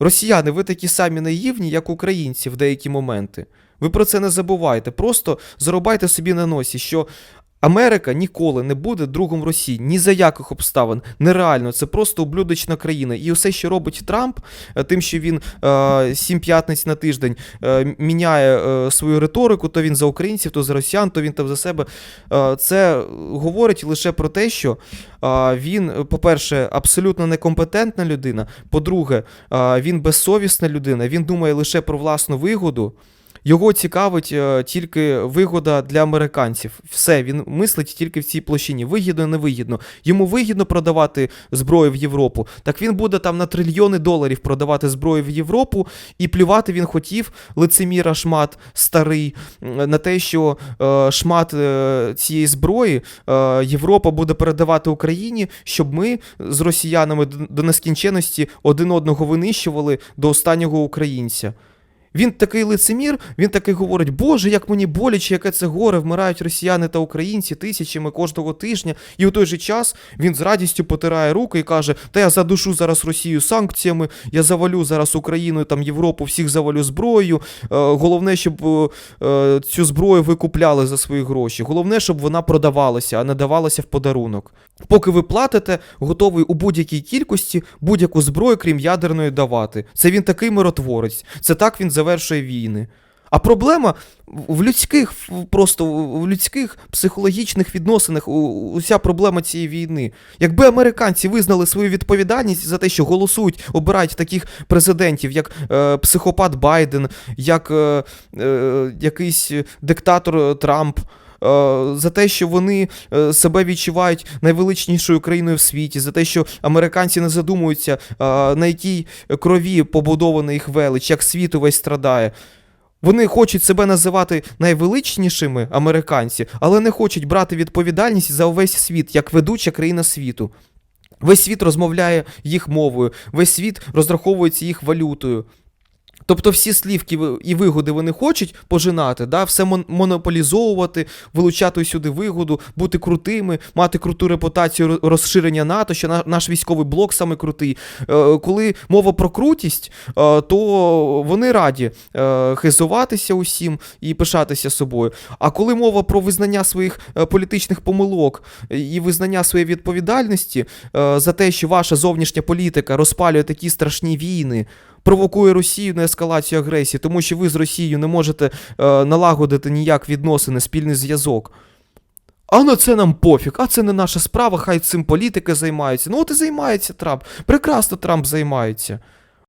Росіяни, ви такі самі наївні, як українці в деякі моменти. Ви про це не забувайте. Просто зарубайте собі на носі, що Америка ніколи не буде другом Росії, ні за яких обставин. Нереально, це просто ублюдочна країна. І усе, що робить Трамп, е, тим, що він е, сім п'ятниць на тиждень е, міняє е, свою риторику, то він за українців, то за росіян, то він там за себе. Е, це говорить лише про те, що е, він, по-перше, абсолютно некомпетентна людина. По-друге, е, він безсовісна людина, він думає лише про власну вигоду. Його цікавить е, тільки вигода для американців. Все, він мислить тільки в цій площині. Вигідно, невигідно. Йому вигідно продавати зброю в Європу. Так він буде там на трильйони доларів продавати зброю в Європу, і плювати він хотів лицеміра шмат старий на те, що е, шмат е, цієї зброї е, Європа буде передавати Україні, щоб ми з росіянами до, нескінченності один одного винищували до останнього українця. Він такий лицемір, він такий говорить: Боже, як мені боляче, яке це горе, вмирають росіяни та українці тисячами кожного тижня. І у той же час він з радістю потирає руки і каже: Та я задушу зараз Росію санкціями, я завалю зараз Україну, там Європу, всіх завалю зброєю. Е, головне, щоб е, е, цю зброю ви купляли за свої гроші. Головне, щоб вона продавалася, а не давалася в подарунок. Поки ви платите, готовий у будь-якій кількості будь-яку зброю, крім ядерної, давати. Це він такий миротворець. Це так він завершує війни. А проблема в людських, просто в людських психологічних відносинах, уся проблема цієї війни. Якби американці визнали свою відповідальність за те, що голосують, обирають таких президентів, як е, психопат Байден, як е, е, якийсь диктатор Трамп. Е, За те, що вони е, себе відчувають найвеличнішою країною в світі, за те, що американці не задумуються, е, на якій крові побудована їх велич, як світ увесь страдає. Вони хочуть себе називати найвеличнішими американці, але не хочуть брати відповідальність за увесь світ, як ведуча країна світу. Весь світ розмовляє їх мовою, весь світ розраховується їх валютою. Тобто всі слівки і вигоди вони хочуть пожинати, да, все мон- монополізовувати, вилучати сюди вигоду, бути крутими, мати круту репутацію розширення НАТО, що на- наш військовий блок саме крутий. Е, коли мова про крутість, е, то вони раді е, хизуватися усім і пишатися собою. А коли мова про визнання своїх політичних помилок і визнання своєї відповідальності за те, що ваша зовнішня політика розпалює такі страшні війни, провокує Росію на ескалацію агресії, тому що ви з Росією не можете е, налагодити ніяк відносини, спільний зв'язок. А на це нам пофіг, а це не наша справа, хай цим політики займаються. Ну от і займається Трамп. Прекрасно Трамп займається.